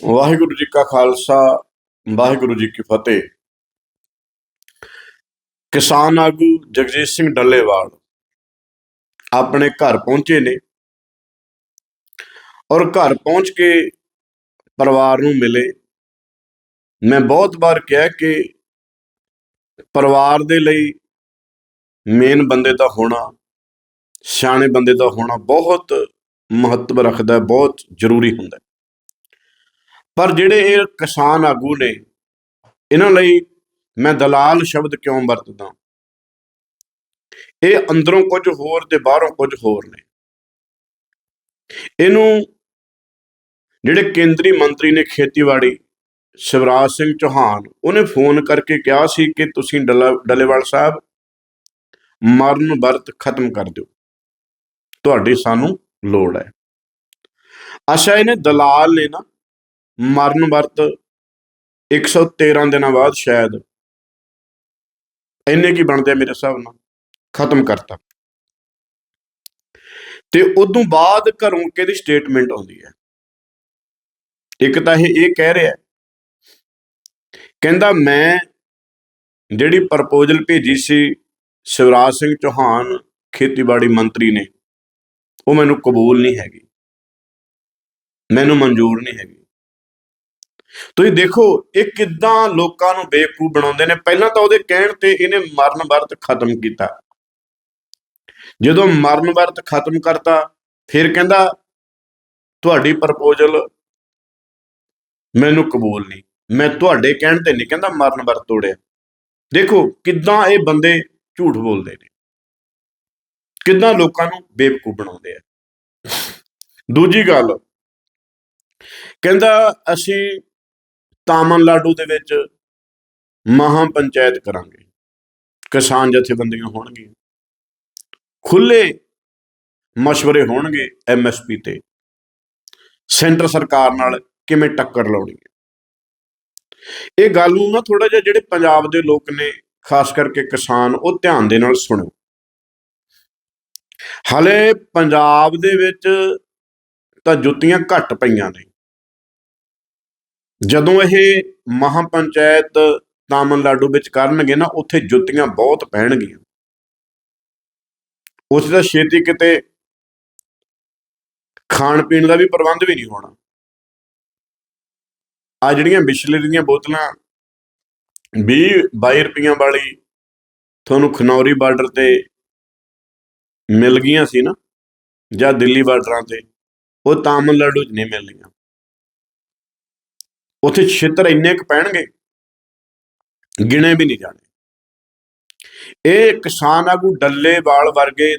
ਵਾਹਿਗੁਰੂ ਜੀ ਕਾ ਖਾਲਸਾ, ਵਾਹਿਗੁਰੂ ਜੀ ਕੀ ਫਤਿਹ। ਕਿਸਾਨ ਆਗੂ ਜਗਜੀਤ ਸਿੰਘ ਡੱਲੇਵਾਲ ਆਪਣੇ ਘਰ ਪਹੁੰਚੇ ਨੇ ਔਰ ਘਰ ਪਹੁੰਚ ਕੇ ਪਰਿਵਾਰ ਨੂੰ ਮਿਲੇ। ਮੈਂ ਬਹੁਤ ਵਾਰ ਕਿਹਾ ਕਿ ਪਰਿਵਾਰ ਦੇ ਲਈ ਮੇਨ ਬੰਦੇ ਦਾ ਹੋਣਾ, ਸਿਆਣੇ ਬੰਦੇ ਦਾ ਹੋਣਾ ਬਹੁਤ ਮਹੱਤਵ ਰੱਖਦਾ ਹੈ ਬਹੁਤ ਜ਼ਰੂਰੀ ਹੁੰਦਾ। ਹੈ ਪਰ ਜਿਹੜੇ ਇਹ ਕਿਸਾਨ ਆਗੂ ਨੇ, ਇਹਨਾਂ ਲਈ ਮੈਂ ਦਲਾਲ ਸ਼ਬਦ ਕਿਉਂ ਵਰਤਦਾ? ਇਹ ਅੰਦਰੋਂ ਕੁਝ ਹੋਰ ਤੇ ਬਾਹਰੋਂ ਕੁਝ ਹੋਰ ਨੇ। ਇਹਨੂੰ ਜਿਹੜੇ ਕੇਂਦਰੀ ਮੰਤਰੀ ਨੇ ਖੇਤੀਬਾੜੀ, ਸ਼ਿਵਰਾਜ ਸਿੰਘ ਚੌਹਾਨ, ਉਹਨੇ ਫੋਨ ਕਰਕੇ ਕਿਹਾ ਸੀ ਕਿ ਤੁਸੀਂ ਡੱਲਾ- ਡੱਲੇਵਾਲ ਸਾਹਿਬ, ਮਰਨ ਵਰਤ ਖਤਮ ਕਰ ਦਿਓ। ਤੁਹਾਡੀ ਸਾਨੂੰ ਲੋੜ ਹੈ। ਅੱਛਾ, ਇਹਨੇ ਦਲਾਲ ਨੇ ਨਾ ਮਰਨ ਵਰਤ 113 ਦਿਨਾਂ ਬਾਅਦ ਸ਼ਾਇਦ ਇੰਨੇ ਕੀ ਬਣਦੇ ਆ ਮੇਰੇ ਹਿਸਾਬ ਨਾਲ? ਖਤਮ ਕਰਤਾ। ਤੇ ਉਦੋਂ ਬਾਅਦ ਘਰੋਂ ਕਿਹਦੀ ਸਟੇਟਮੈਂਟ ਆਉਂਦੀ ਹੈ? ਇੱਕ ਤਾਂ ਇਹ ਇਹ ਕਹਿ ਰਿਹਾ ਕਹਿੰਦਾ ਮੈਂ ਜਿਹੜੀ ਪ੍ਰਪੋਜ਼ਲ ਭੇਜੀ ਸੀ ਸ਼ਿਵਰਾਜ ਸਿੰਘ ਚੌਹਾਨ, ਖੇਤੀਬਾੜੀ ਮੰਤਰੀ ਨੇ, ਉਹ ਮੈਨੂੰ ਕਬੂਲ ਨਹੀਂ ਹੈਗੀ। ਮੈਨੂੰ ਮਨਜ਼ੂਰ ਨਹੀਂ ਹੈਗੀ। ਤੁਸੀਂ ਦੇਖੋ, ਇਹ ਕਿੱਦਾਂ ਲੋਕਾਂ ਨੂੰ ਬੇਵਕੂਫ ਬਣਾਉਂਦੇ ਨੇ। ਪਹਿਲਾਂ ਤਾਂ ਉਹਦੇ ਕਹਿਣ ਤੇ ਇਹਨੇ ਮਰਨ ਵਰਤ ਖਤਮ ਕੀਤਾ। ਜਦੋਂ ਮਰਨ ਵਰਤ ਖਤਮ ਕਰਤਾ, ਫਿਰ ਕਹਿੰਦਾ, ਤੁਹਾਡੀ ਪ੍ਰਪੋਜ਼ਲ ਮੈਨੂੰ ਕਬੂਲ ਨਹੀਂ। ਮੈਂ ਤੁਹਾਡੇ ਕਹਿਣ ਤੇ ਨਹੀਂ ਕਹਿੰਦਾ ਮਰਨ ਵਰਤ ਤੋੜਿਆ। ਦੇਖੋ, ਕਿੱਦਾਂ ਇਹ ਬੰਦੇ ਝੂਠ ਬੋਲਦੇ ਨੇ। ਕਿੱਦਾਂ ਲੋਕਾਂ ਨੂੰ ਬੇਵਕੂਫ ਬਣਾਉਂਦੇ ਆ। ਦੂਜੀ ਗੱਲ, ਕਹਿੰਦਾ, ਅਸੀਂ ਤਾਮਿਲਨਾਡੂ ਦੇ ਵਿੱਚ ਮਹਾ ਪੰਚਾਇਤ ਕਰਾਂਗੇ। ਕਿਸਾਨ ਜਥੇਬੰਦੀਆਂ ਹੋਣਗੀਆਂ ਖੁੱਲੇ ਮਸ਼ਵਰੇ ਹੋਣਗੇ ਐਮਐਸਪੀ ਤੇ। ਸੈਂਟਰ ਸਰਕਾਰ ਨਾਲ ਕਿਵੇਂ ਟੱਕਰ ਲਾਉਣੀ ਹੈ? ਇਹ ਗੱਲ ਨੂੰ ਨਾ ਥੋੜਾ ਜਿਹਾ ਜਿਹੜੇ ਪੰਜਾਬ ਦੇ ਲੋਕ ਨੇ, ਖਾਸ ਕਰਕੇ ਕਿਸਾਨ, ਉਹ ਧਿਆਨ ਦੇ ਨਾਲ ਸੁਣੋ। ਹਲੇ ਪੰਜਾਬ ਦੇ ਵਿੱਚ ਤਾਂ ਜੁੱਤੀਆਂ ਘੱਟ ਪਈਆਂ ਨੇ। ਜਦੋਂ ਇਹ ਮਹਾ ਪੰਚਾਇਤ ਤਾਮਿਲਨਾਡੂ ਵਿੱਚ ਕਰਨਗੇ ਨਾ, ਉੱਥੇ ਜੁੱਤੀਆਂ ਬਹੁਤ ਪੈਣਗੀਆਂ ਉੱਥੇ ਤਾਂ ਛੇਤੀ ਕਿਤੇ ਖਾਣ ਪੀਣ ਦਾ ਵੀ ਪ੍ਰਬੰਧ ਵੀ ਨਹੀਂ ਹੋਣਾ। ਆ ਜਿਹੜੀਆਂ ਬਿਸਲਰੀ ਦੀਆਂ ਬੋਤਲਾਂ 20 22 ਰੁਪਈਆਂ ਵਾਲੀ ਤੁਹਾਨੂੰ ਖਨੌਰੀ ਬਾਰਡਰ ਤੇ ਮਿਲ ਗਈਆਂ ਸੀ ਨਾ, ਜਾਂ ਦਿੱਲੀ ਬਾਰਡਰਾਂ ਤੇ, ਉਹ ਤਾਮਿਲਨਾਡੂ 'ਚ ਨਹੀਂ ਮਿਲਣੀਆਂ। ਉੱਥੇ ਛਿੱਤਰ ਇੰਨੇ ਕੁ ਪੈਣਗੇ ਗਿਣੇ ਵੀ ਨਹੀਂ ਜਾਣੇ। ਇਹ ਕਿਸਾਨ ਆਗੂ ਡੱਲੇਵਾਲ ਵਰਗੇ